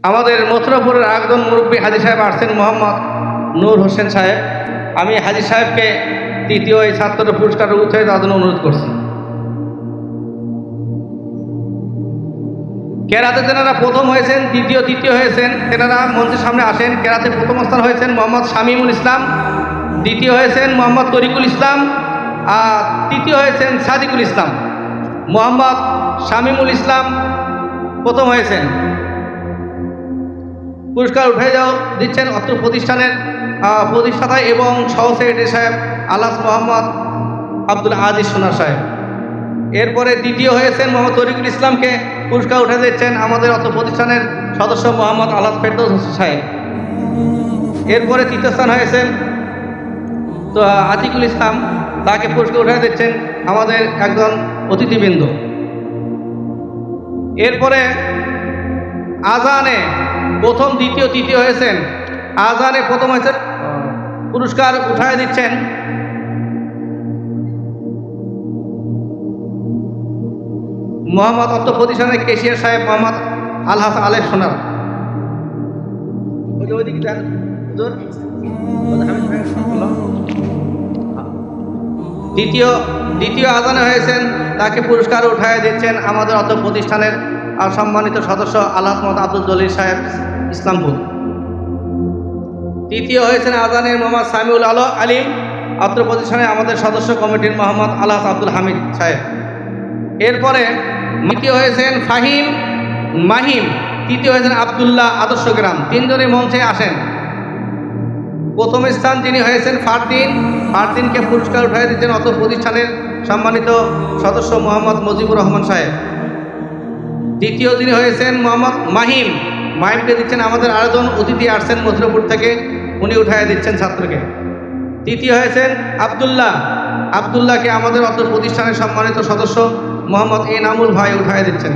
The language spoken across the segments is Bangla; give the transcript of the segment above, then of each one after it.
আমাদের মথুরাপুরের একজন মুরব্বী হাজি সাহেব আসছেন মোহাম্মদ নূর হোসেন সাহেব। আমি হাজি সাহেবকে তৃতীয় এই ছাত্র পুরস্কার দেওয়ার জন্য অনুরোধ করছি। কেরাতে তেনারা প্রথম হয়েছেন, দ্বিতীয়, তৃতীয় হয়েছেন, তেনারা মঞ্চের সামনে আসেন। কেরাতে প্রথম স্থান হয়েছেন মোহাম্মদ শামীমুল ইসলাম, দ্বিতীয় হয়েছেন মোহাম্মদ তরিকুল ইসলাম, আর তৃতীয় হয়েছেন সাদিকুল ইসলাম। মোহাম্মদ শামীমুল ইসলাম প্রথম হয়েছেন। পুরস্কার উঠে যাও, দিচ্ছেন অত্র প্রতিষ্ঠানের প্রতিষ্ঠাতা এবং সহ সেক্রেটারি সাহেব আলাস মোহাম্মদ আব্দুল আজিজ সোনা সাহেব। এরপরে দ্বিতীয় হয়েছেন মোহাম্মদ তরিকুল ইসলামকে পুরস্কার উঠে দিচ্ছেন আমাদের অত প্রতিষ্ঠানের সদস্য মোহাম্মদ আলাস ফেরদৌস হোসেন সাহেব। এরপরে তৃতীয় স্থান হয়েছেন, তো, আতিকুল ইসলাম, তাকে পুরস্কার উঠে দিচ্ছেন আমাদের একজন অতিথিবৃন্দ। এরপরে আজানে প্রথম, দ্বিতীয়, তৃতীয় হয়েছেন। আজানে প্রথম হয়েছেন পুরস্কার উঠায় দিচ্ছেন। মোহাম্মদ অত্ত প্রতিষ্ঠানের কেশিয়ার সাহেব মোহাম্মদ আল হাসান আলেফ সোনার। দ্বিতীয় দ্বিতীয় আজানে হয়েছেন, তাকে পুরস্কার উঠায় দিচ্ছেন আমাদের অত প্রতিষ্ঠানের আর সম্মানিত সদস্য আল্লাহ মোহাম্মদ আব্দুল জলিল সাহেব। ইসলামপুর। তৃতীয় হয়েছেন আজানের মোহাম্মদ সামিউল আলো আলিম অত্র প্রতিষ্ঠানে আমাদের সদস্য কমিটির মোহাম্মদ আল্লাহ আব্দুল হামিদ সাহেব। এরপরে দ্বিতীয় হয়েছেন ফাহিম মাহিম। তৃতীয় হয়েছেন আবদুল্লাহ আদর্শ গ্রাম। তিনজনই মঞ্চে আসেন। প্রথম স্থান যিনি হয়েছেন ফারদিন। ফারদিনকে পুরস্কার উঠাই দিচ্ছেন অত প্রতিষ্ঠানের সম্মানিত সদস্য মোহাম্মদ মুজিবুর রহমান সাহেব। দ্বিতীয় যিনি হয়েছেন মোহাম্মদ মাহিম। মাহিমকে দিচ্ছেন আমাদের আরেকজন অতিথি আসছেন মথুরাপুর থেকে, উনি উঠাই দিচ্ছেন ছাত্রকে। তৃতীয় হয়েছেন আবদুল্লাহ। আবদুল্লাহকে আমাদের অত প্রতিষ্ঠানের সম্মানিত সদস্য মোহাম্মদ এনামুল ভাই উঠাই দিচ্ছেন।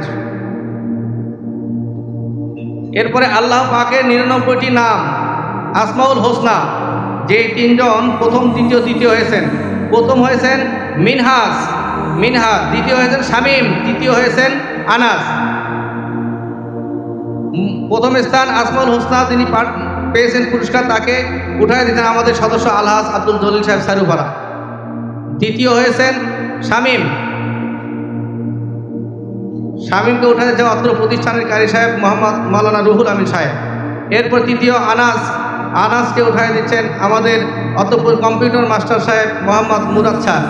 এরপরে আল্লাহ পাকের নিরানব্বইটি নাম, আসমাউল হোসনা যে তিনজন প্রথম, দ্বিতীয়, তৃতীয় হয়েছেন। প্রথম হয়েছেন মিনহাস মিনহাস, দ্বিতীয় হয়েছেন শামীম, তৃতীয় হয়েছেন আনাস। প্রথম স্থান আসমাউল হোসনা তিনি পেয়েছেন পুরস্কার, তাকে উঠায় দিতেন আমাদের সদস্য আলহাস আব্দুল জলিল সাহেব সারুপাড়া। দ্বিতীয় হয়েছেন শামীম। শামীমকে উঠে দিচ্ছেন অত্র প্রতিষ্ঠানের কারি সাহেব মোহাম্মদ মাওলানা রুহুল আমিন সাহেব। এরপর তৃতীয় আনাস। আনাসকে উঠায় দিচ্ছেন আমাদের অতঃপর কম্পিউটার মাস্টার সাহেব মোহাম্মদ মুরাদ শাহ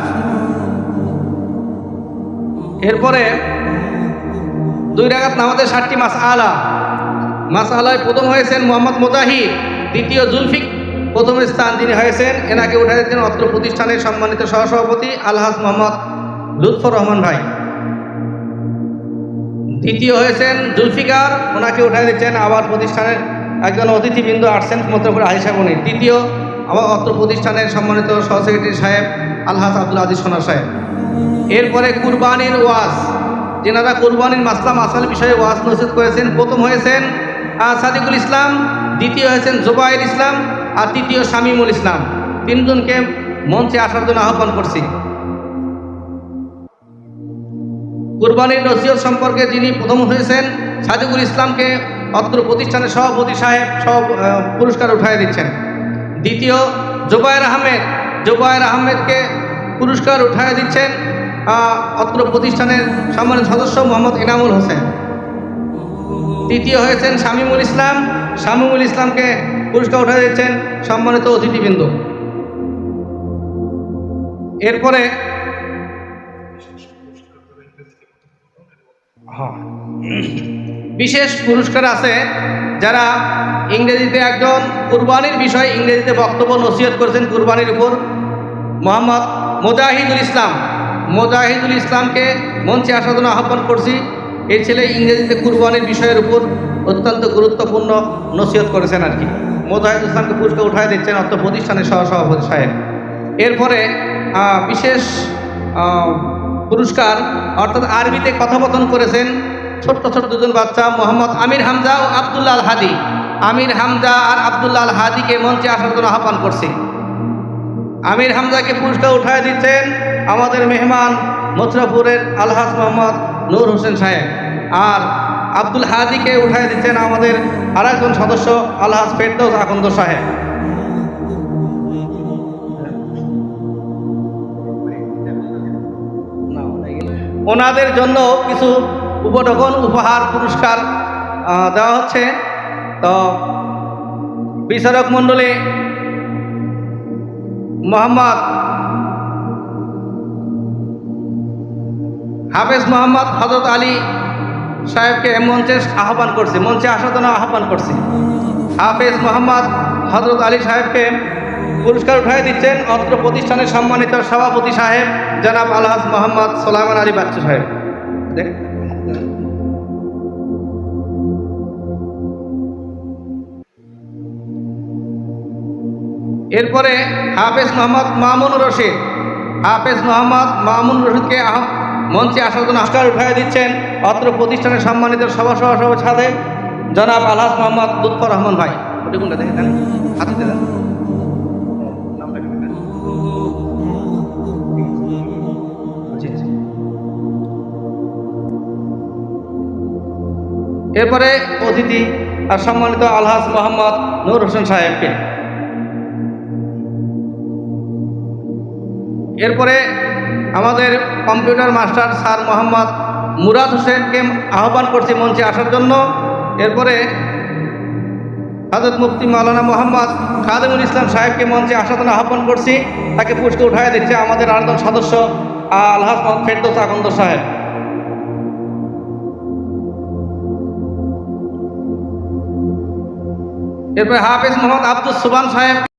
এরপরে দুই রাগাত নামাজের ষাটটি মাস আলা মাস আলায় প্রথম হয়েছেন মোহাম্মদ মোজাহিদ দ্বিতীয় জুলফিক, প্রথম স্থান যিনি হয়েছেন এনাকে উঠে দিয়েছেন অত্র প্রতিষ্ঠানের সম্মানিত সহসভাপতি আলহাজ মোহাম্মদ লুৎফর রহমান ভাই। দ্বিতীয় হয়েছেন জুলফিকার, ওনাকে উঠাই দিচ্ছেন আবার প্রতিষ্ঠানের একজন অতিথিবৃন্দ আসছেন হাজি সাহেব উনি তৃতীয় আবার অত্র প্রতিষ্ঠানের সম্মানিত সহ সেক্রেটারি সাহেব আলহাজ আব্দুল আজিজ সোনা সাহেব। এরপরে কুরবানির ওয়াজ। যেনারা কুরবানির মাসলা মাসাল বিষয়ে ওয়াজ নসিদ করেছেন, প্রথম হয়েছেন সাদিকুল ইসলাম, দ্বিতীয় হয়েছেন জুবাইর ইসলাম আর তৃতীয় শামিমুল ইসলাম। তিনজনকে মঞ্চে আসার জন্য আহ্বান করছি। কুরবানির নসিহত সম্পর্কে যিনি প্রথম হয়েছেন, সাদিকুল ইসলামকে অত্র প্রতিষ্ঠানের সভাপতি সাহেব সব পুরস্কার উঠায় দিচ্ছেন। দ্বিতীয় জুবায়ের আহমেদ জুবায়ের আহমেদকে পুরস্কার উঠায় দিচ্ছেন। অত্র প্রতিষ্ঠানের সম্মানিত সদস্য মোহাম্মদ এনামুল হোসেন। তৃতীয় হয়েছেন শামীমুল ইসলাম। শামীমুল ইসলামকে পুরস্কার উঠায় দিয়েছেন সম্মানিত অতিথিবৃন্দ। এরপরে হ্যাঁ। বিশেষ পুরস্কার আছে যারা ইংরেজিতে একজন কুরবানির বিষয়ে ইংরেজিতে বক্তব্য নসিহত করেছেন কুরবানির উপর, মোহাম্মদ মোজাহিদুল ইসলাম। মোজাহিদুল ইসলামকে মঞ্চে আসার জন্য আহ্বান করছি। এই ছেলে ইংরেজিতে কুরবানির বিষয়ের উপর অত্যন্ত গুরুত্বপূর্ণ নসিহত করেছেন আর কি। মোজাহিদুল ইসলামকে পুরস্কার উঠায় দিচ্ছেন অর্থ প্রতিষ্ঠানের সহসভাপতি সাহেব। এরপরে বিশেষ পুরস্কার, অর্থাৎ আরবিতে কথোপকথন করেছেন ছোট্ট ছোট দুজন বাচ্চা, মোহাম্মদ আমির হামজা ও আবদুল্লাহ আল হাদি আমির হামজা আর আবদুল্লাহ আল হাদিকে মঞ্চে আসার জন্য আহ্বান করছি। আমির হামজাকে পুরস্কার উঠায় দিচ্ছেন আমাদের মেহমান মথুরাপুরের আলহাজ মোহাম্মদ নূর হোসেন সাহেব। আর আব্দুল হাদিকে উঠাই দিচ্ছেন আমাদের আরেকজন সদস্য আলহাজ ফেরদৌস আকন্দ সাহেব। ওনাদের জন্য কিছু উপঢকন, উপহার, পুরস্কার দেওয়া হচ্ছে। তো বিচারক মণ্ডলী মোহাম্মদ হাফেজ মোহাম্মদ হজরত আলী সাহেবকে মঞ্চে আহ্বান করছি, মঞ্চে আসার জন্য আহ্বান করছি হাফেজ মোহাম্মদ হজরত আলী সাহেবকে পুরস্কার উঠাই দিচ্ছেন অত্র প্রতিষ্ঠানের সম্মানিত সভাপতি সাহেব জনাব আলহাজ মোহাম্মদ সোলাইমান আলী বাচ্চু সাহেব। এরপরে হাফেজ মোহাম্মদ মামুন রশিদ, হাফেজ মোহাম্মদ মামুন রশিদকে মঞ্চে আসার জন্য আস্কার উঠাই দিচ্ছেন অত্র প্রতিষ্ঠানের সম্মানিত সভা সভা সভা সাথে জনাব আলহাজ মোহাম্মদ লুৎফর রহমান ভাই। এরপরে অতিথি আর সম্মানিত আলহাজ মোহাম্মদ নূর হোসেন সাহেবকে। এরপরে আমাদের computer master sir Mohammad Murad হোসেনকে আহ্বান করছি মঞ্চে আসার জন্য। এরপরে হাজরত মুফতি মাওলানা মোহাম্মদ খাদেমুল ইসলাম সাহেবকে মঞ্চে আসার জন্য আহ্বান করছি। তাকে পুরস্কার উঠায় দিচ্ছে আমাদের আরেকজন সদস্য মোহাম্মদ ফেরদৌস আকন্দ সাহেব। এরপরে হাফিজ মোহাম্মদ আব্দুল সুবান সাহেব